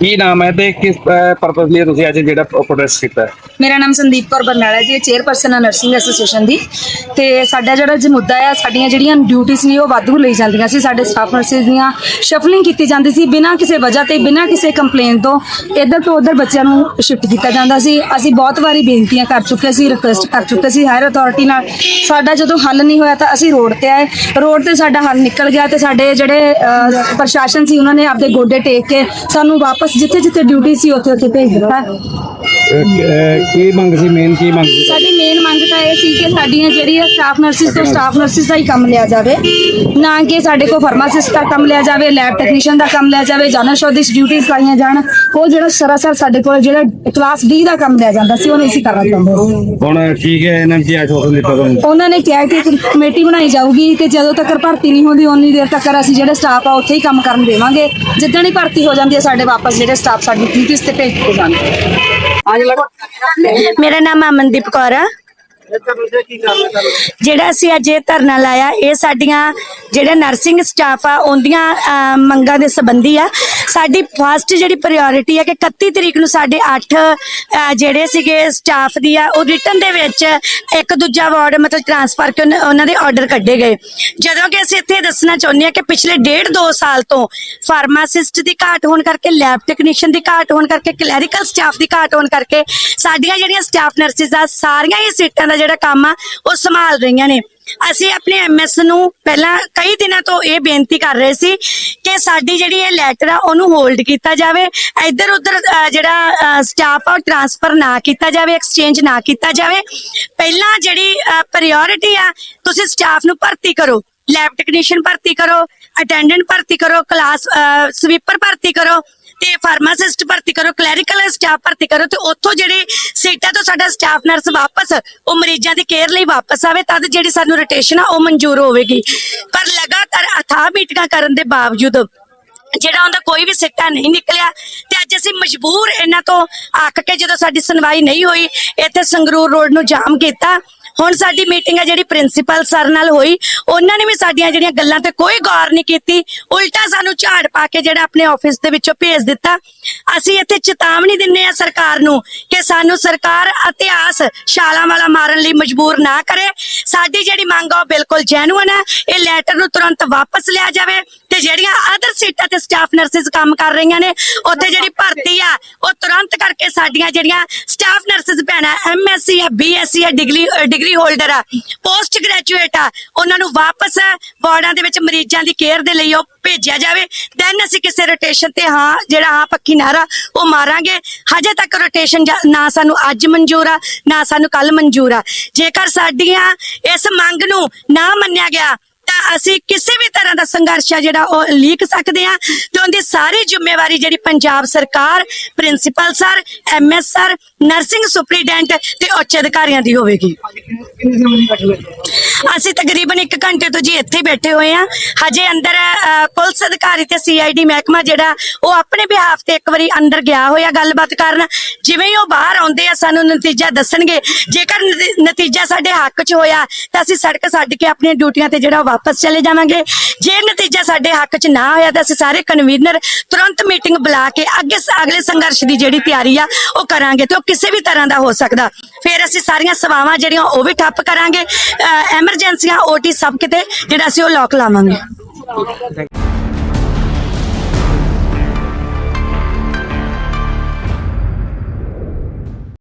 ਕੀ ਨਾਮ ਹੈ ਤੇ ਕਿਸ ਪਰਪਸ ਲਈ ਤੁਸੀਂ ਅੱਜ ਜਿਹੜਾ ਪ੍ਰੋਟੈਸਟ ਕੀਤਾ? ਮੇਰਾ ਨਾਮ ਸੰਦੀਪ ਕੌਰ ਬਰਨਾਲਾ ਜੀ ਚੇਅਰਪਰਸਨ ਆ ਨਰਸਿੰਗ ਐਸੋਸੀਏਸ਼ਨ ਦੀ। ਤੇ ਸਾਡਾ ਜਿਹੜਾ ਅੱਜ ਮੁੱਦਾ ਆ, ਸਾਡੀਆਂ ਜਿਹੜੀਆਂ ਡਿਊਟੀਆਂ ਨੇ ਉਹ ਵਾਧੂ ਲਈ ਜਾਂਦੀਆਂ ਸੀ। ਸਾਡੇ ਸਟਾਫ ਨਰਸਿਸ ਦੀਆਂ ਸ਼ਫਲਿੰਗ ਕੀਤੀ ਜਾਂਦੀ ਸੀ। ਬਿਨਾਂ ਕਿਸੇ ਵਜ੍ਹਾ ਤੇ, ਬਿਨਾਂ ਕਿਸੇ ਕੰਪਲੇਨ ਤੋਂ ਇੱਧਰ ਤੋਂ ਉੱਧਰ ਬੱਚਿਆਂ ਨੂੰ ਸ਼ਿਫਟ ਕੀਤਾ ਜਾਂਦਾ ਸੀ। ਅਸੀਂ ਬਹੁਤ ਵਾਰੀ ਬੇਨਤੀਆਂ ਕਰ ਚੁੱਕੇ ਸੀ ਰਿਕੁਐਸਟ ਕਰ ਚੁੱਕੇ ਸੀ ਹਾਇਰ ਅਥਾਰਟੀ ਨਾਲ। ਸਾਡਾ ਜਦੋਂ ਹੱਲ ਨਹੀਂ ਹੋਇਆ ਤਾਂ ਅਸੀਂ ਰੋਡ ਤੇ ਆਏ। ਰੋਡ ਤੇ ਸਾਡਾ ਹੱਲ ਨਿਕਲ ਗਿਆ ਤੇ ਸਾਡੇ ਜਿਹੜੇ ਪ੍ਰਸ਼ਾਸਨ ਸੀ, ਉਹਨਾਂ ਨੇ ਆਪਦੇ ਗੋਡੇ ਟੇਕ ਕੇ ਸਾਨੂੰ ਵਾਪਸ ਜਿੱਥੇ ਜਿੱਥੇ ਡਿਊਟੀ ਸੀ ਉੱਥੇ ਉੱਥੇ ਭੇਜ ਦਿੱਤਾ। ਕੀ ਮੰਗ ਸੀ? ਮੇਨ ਕੀ ਮੰਗ ਸੀ? ਸਾਡੀ ਮੇਨ ਮੰਗ ਤਾਂ ਇਹ ਸੀ ਕਿ ਸਾਡੀਆਂ ਜਿਹੜੀਆਂ ਸਟਾਫ ਨਰਸਿਸ ਤੋਂ ਸਟਾਫ ਨਰਸਿਸ ਦਾ ਹੀ ਕੰਮ ਲਿਆ ਜਾਵੇ। ਨਾ ਕਿ ਸਾਡੇ ਕੋਲ ਫਾਰਮਾਸਿਸਟ ਦਾ ਕੰਮ ਲਿਆ ਜਾਵੇ ਲੈਬ ਟੈਕਨੀਸ਼ੀਅਨ ਦਾ ਕੰਮ ਲਿਆ ਜਾਵੇ ਜਨਰਲ ਸ਼ੋਧਿਸ਼ ਡਿਊਟੀਆਂ ਪਾਈਆਂ ਜਾਣ। ਉਹ ਜਿਹੜਾ ਸਰਾਸਰ ਸਾਡੇ ਕੋਲ ਜਿਹੜਾ ਕਲਾਸ ਡੀ ਦਾ ਕੰਮ ਲਿਆ ਜਾਂਦਾ ਸੀ ਉਹ ਨਹੀਂ ਸੀ ਕਰਨਾ ਚਾਹੁੰਦੇ ਹੁਣ ਠੀਕ ਹੈ ਇਹਨਾਂ ਨੇ ਕੀ ਆਸ਼ਵਾਸਨ ਦਿੱਤਾ ਤੁਹਾਨੂੰ? ਉਹਨਾਂ ਨੇ ਕਿਹਾ ਕਿ ਇੱਕ ਕਮੇਟੀ ਬਣਾਈ ਜਾਊਗੀ ਤੇ ਜਦੋਂ ਤੱਕ ਭਰਤੀ ਨਹੀਂ ਹੁੰਦੀ ਉਨੀ ਦੇਰ ਤੱਕ ਅਸੀਂ ਜਿਹੜੇ ਸਟਾਫ ਆ ਉੱਥੇ ਹੀ ਕੰਮ ਕਰਨ ਦੇਵਾਂਗੇ। ਜਿੱਦਣ ਹੀ ਭਰਤੀ ਹੋ ਜਾਂਦੀ ਹੈ ਸਾਡੇ ਵਾਪਸ ਜਿਹੜੇ ਸਟਾਫ ਸਾਡੀ ਡਿਊਟੀਆਂ ਤੇ ਭੇਜ ਦਿੱਤੇ ਜਾਣਗੇ। ਮੇਰਾ ਨਾਮ ਅਮਨਦੀਪ ਕੌਰ ਆ। ਜਿਹੜਾ ਅਸੀਂ ਅੱਜ ਇਹ ਧਰਨਾ ਲਾਇਆ, ਇਹ ਸਾਡੀਆਂ ਜਿਹੜਾ ਨਰਸਿੰਗ ਸਟਾਫ ਆ, ਉਹਦੀਆਂ ਮੰਗਾਂ ਦੇ ਸੰਬੰਧੀ ਆ। ਸਾਡੀ ਫਸਟ ਜਿਹੜੀ ਪ੍ਰਾਇੋਰਟੀ ਆ ਕਿ 31 ਤਰੀਕ ਨੂੰ ਸਾਡੇ 8 ਜਿਹੜੇ ਸੀਗੇ ਸਟਾਫ ਦੀ ਆ, ਉਹ ਰਿਟਰਨ ਦੇ ਵਿੱਚ ਇੱਕ ਦੂਜਾ ਵਾਰਡ ਮਤਲਬ ਟ੍ਰਾਂਸਫਰ ਕੇ ਉਹਨਾਂ- ਦੇ ਆਰਡਰ ਕੱਢੇ ਗਏ। ਜਦੋਂ ਕਿ ਅਸੀਂ ਇੱਥੇ ਦੱਸਣਾ ਚਾਹੁੰਦੇ ਹਾਂ ਕਿ ਪਿਛਲੇ ਡੇਢ ਦੋ ਸਾਲ ਤੋਂ ਫਾਰਮਾਸਿਸਟ ਦੀ ਘਾਟ ਹੋਣ ਕਰਕੇ ਲੈਬ ਟੈਕਨੀਸ਼ੀਅਨ ਦੀ ਘਾਟ ਹੋਣ ਕਰਕੇ ਕਲੈਰੀਕਲ ਸਟਾਫ ਦੀ ਘਾਟ ਹੋਣ ਕਰਕੇ, ਸਾਡੀਆਂ ਜਿਹੜੀਆਂ ਸਟਾਫ ਨਰਸਿਸ ਆ, ਸਾਰੀਆਂ ਹੀ ਸੀਟਾਂ ਦਾ ਜਿਹੜਾ ਕੰਮ ਆ, ਉਹ ਸੰਭਾਲ ਰਹੀਆਂ ਨੇ। ਅਸੀਂ ਆਪਣੇ ਐਮਐਸ ਨੂੰ ਪਹਿਲਾਂ ਕਈ ਦਿਨਾਂ ਤੋਂ ਇਹ ਬੇਨਤੀ ਕਰ ਰਹੇ ਸੀ ਕਿ ਸਾਡੀ ਜਿਹੜੀ ਇਹ ਲੈਟਰ ਆ, ਉਹਨੂੰ ਹੋਲਡ ਕੀਤਾ ਜਾਵੇ। ਇੱਧਰ ਉੱਧਰ ਜਿਹੜਾ ਸਟਾਫ ਆ, ਉਹ ਟ੍ਰਾਂਸਫਰ ਨਾ ਕੀਤਾ ਜਾਵੇ ਐਕਸਚੇਂਜ ਨਾ ਕੀਤਾ ਜਾਵੇ। ਪਹਿਲਾਂ ਜਿਹੜੀ ਪ੍ਰਾਇੋਰਟੀ ਆ, ਤੁਸੀਂ ਸਟਾਫ ਨੂੰ ਭਰਤੀ ਕਰੋ। ਲੈਬ ਟੈਕਨੀਸ਼ੀਅਨ ਭਰਤੀ ਕਰੋ। ਅਟੈਂਡੈਂਟ ਭਰਤੀ ਕਰੋ ਕਲਾਸ ਸਵੀਪਰ ਭਰਤੀ ਕਰੋ ਤੇ ਫਾਰਮਾਸਿਸਟ ਭਰਤੀ ਕਰੋ ਕਲੈਰੀਕਲ ਸਟਾਫ ਭਰਤੀ ਕਰੋ ਤੇ ਉੱਥੋਂ ਜਿਹੜੇ ਸੀਟਾਂ ਤੋਂ ਸਾਡਾ ਸਟਾਫ ਨਰਸ ਵਾਪਸ, ਉਹ ਮਰੀਜ਼ਾਂ ਦੀ ਕੇਅਰ ਲਈ ਵਾਪਸ ਆਵੇ, ਤਦ ਜਿਹੜੀ ਸਾਨੂੰ ਰੋਟੇਸ਼ਨ ਆ, ਉਹ ਮਨਜ਼ੂਰ ਹੋਵੇਗੀ। ਪਰ ਲਗਾਤਾਰ ਅਥਾਹ ਮੀਟਿੰਗਾਂ ਕਰਨ ਦੇ ਬਾਵਜੂਦ ਜਿਹੜਾ ਉਹਦਾ ਕੋਈ ਵੀ ਸਿੱਟਾ ਨਹੀਂ ਨਿਕਲਿਆ ਤੇ ਅੱਜ ਅਸੀਂ ਮਜਬੂਰ ਇਹਨਾਂ ਤੋਂ ਆਖ ਕੇ ਜਦੋਂ ਸਾਡੀ ਸੁਣਵਾਈ ਨਹੀਂ ਹੋਈ, ਇੱਥੇ ਸੰਗਰੂਰ ਰੋਡ ਨੂੰ ਜਾਮ ਕੀਤਾ ਹੁਣ ਸਾਡੀ ਮੀਟਿੰਗ ਹੈ ਜਿਹੜੀ ਪ੍ਰਿੰਸੀਪਲ ਸਰ ਨਾਲ ਹੋਈ, ਉਹਨਾਂ ਨੇ ਵੀ ਸਾਡੀਆਂ ਜਿਹੜੀਆਂ ਗੱਲਾਂ ਤੇ ਕੋਈ ਗੌਰ ਨਹੀਂ ਕੀਤੀ, ਉਲਟਾ ਸਾਨੂੰ ਝਾੜ ਪਾ ਕੇ ਜਿਹੜਾ ਆਪਣੇ ਆਫਿਸ ਦੇ ਵਿੱਚੋਂ ਭੇਜ ਦਿੱਤਾ। ਅਸੀਂ ਇੱਥੇ ਚੇਤਾਵਨੀ ਦਿੰਨੇ ਆ ਸਰਕਾਰ ਨੂੰ ਕਿ ਸਾਨੂੰ ਸਰਕਾਰ ਇਤਿਹਾਸ ਛਾਲਾਂ ਵਾਲਾ ਮਾਰਨ ਲਈ ਮਜਬੂਰ ਨਾ ਕਰੇ। ਸਾਡੀ ਜਿਹੜੀ ਮੰਗ ਆ ਉਹ ਬਿਲਕੁਲ ਜੈਨੂਅਨ ਹੈ। ਇਹ ਲੈਟਰ ਨੂੰ ਤੁਰੰਤ ਵਾਪਸ ਲਿਆ ਜਾਵੇ ਤੇ ਜਿਹੜੀਆਂ ਅਦਰ ਸੀਟਾਂ ਤੇ ਸਟਾਫ ਨਰਸਿਸ ਕੰਮ ਕਰ ਰਹੀਆਂ ਨੇ, ਉੱਥੇ ਜਿਹੜੀ ਭਰਤੀ ਆ, ਉਹ ਤੁਰੰਤ ਕਰਕੇ ਸਾਡੀਆਂ ਜਿਹੜੀਆਂ ਸਟਾਫ ਨਰਸਿਸ ਭੈਣਾਂ ਐਮਐਸਸੀ ਆ ਬੀਐਸਸੀ ਆ ਡਿਗਰੀ ਡਿਗਰੀ ਹੋਲਡਰ ਆ ਪੋਸਟ ਗ੍ਰੈਜੂਏਟ ਆ, ਉਹਨਾਂ ਨੂੰ ਵਾਪਸ ਵਾਰਡਾਂ ਦੇ ਵਿੱਚ ਮਰੀਜ਼ਾਂ ਦੀ ਕੇਅਰ ਦੇ ਲਈ ਉਹ ਭੇਜਿਆ ਜਾਵੇ। ਦੈਨ ਅਸੀਂ ਕਿਸੇ ਰੋਟੇਸ਼ਨ ਤੇ ਹਾਂ, ਜਿਹੜਾ ਹਾਂ ਪੱਕੀ ਨਾਰਾ ਉਹ ਮਾਰਾਂਗੇ। ਹਜੇ ਤੱਕ ਰੋਟੇਸ਼ਨ ਨਾ ਸਾਨੂੰ ਅੱਜ ਮਨਜ਼ੂਰ ਆ, ਨਾ ਸਾਨੂੰ ਕੱਲ ਮਨਜ਼ੂਰ ਆ। ਜੇਕਰ ਸਾਡੀਆਂ ਇਸ ਮੰਗ ਨੂੰ ਨਾ ਮੰਨਿਆ ਗਿਆ ਅਸੀਂ ਕਿਸੇ ਵੀ ਤਰ੍ਹਾਂ ਦਾ ਸੰਘਰਸ਼ ਆ ਜਿਹੜਾ ਉਹ ਲੀਕ ਸਕਦੇ ਆ ਤੇ ਉਹਦੀ ਸਾਰੀ ਜ਼ਿੰਮੇਵਾਰੀ ਜਿਹੜੀ ਪੰਜਾਬ ਸਰਕਾਰ, principal sir MS sir, nursing superintendent ਤੇ ਉੱਚ ਅਧਿਕਾਰੀਆਂ ਦੀ ਹੋਵੇਗੀ। ਅਸੀਂ ਤਕਰੀਬਨ 1 ਘੰਟੇ ਤੋਂ ਜੀ ਇੱਥੇ ਬੈਠੇ ਹੋਏ ਆ। ਹਜੇ ਅੰਦਰ ਪੁਲਿਸ ਅਧਿਕਾਰੀ ਤੇ ਸੀਆਈਡੀ ਮਹਿਕਮਾ ਜਿਹੜਾ, ਉਹ ਆਪਣੇ ਬਿਹਾਫ ਤੇ ਇੱਕ ਵਾਰੀ ਅੰਦਰ ਗਿਆ ਹੋਇਆ ਗੱਲਬਾਤ ਕਰਨ। ਜਿਵੇਂ ਹੀ ਉਹ ਬਾਹਰ ਆਉਂਦੇ ਆ, ਸਾਨੂੰ ਨਤੀਜਾ ਦੱਸਣਗੇ। ਜੇਕਰ ਨਤੀਜਾ ਸਾਡੇ ਹੱਕ 'ਚ ਹੋਇਆ, ਤਾਂ ਅਸੀਂ ਸੜਕ ਛੱਡ ਕੇ ਆਪਣੀਆਂ ਡਿਊਟੀਆਂ ਤੇ ਜਿਹੜਾ ਉਹ ਵਾਪਸ ਚਲੇ ਜਾਵਾਂਗੇ। ਜੇ ਨਤੀਜਾ ਸਾਡੇ ਹੱਕ 'ਚ ਨਾ ਹੋਇਆ ਤਾਂ ਅਸੀਂ ਸਾਰੇ ਕਨਵੀਨਰ ਤੁਰੰਤ ਮੀਟਿੰਗ ਬੁਲਾ ਕੇ ਅੱਗੇ ਅਗਲੇ ਸੰਘਰਸ਼ ਦੀ ਜਿਹੜੀ ਤਿਆਰੀ ਆ, ਉਹ ਕਰਾਂਗੇ ਤੇ ਉਹ ਕਿਸੇ ਵੀ ਤਰ੍ਹਾਂ ਦਾ ਹੋ ਸਕਦਾ। ਫਿਰ ਅਸੀਂ ਸਾਰੀਆਂ ਸੇਵਾਵਾਂ ਜਿਹੜੀਆਂ, ਉਹ ਵੀ ਠੱਪ ਕਰਾਂਗੇ। ਐਮਰਜੈਂਸੀਆਂ ਓਟੀ ਸਭ ਕਿਤੇ, ਜਿਹੜਾ ਅਸੀਂ ਉਹ ਲੋਕ ਲਾਵਾਂਗੇ।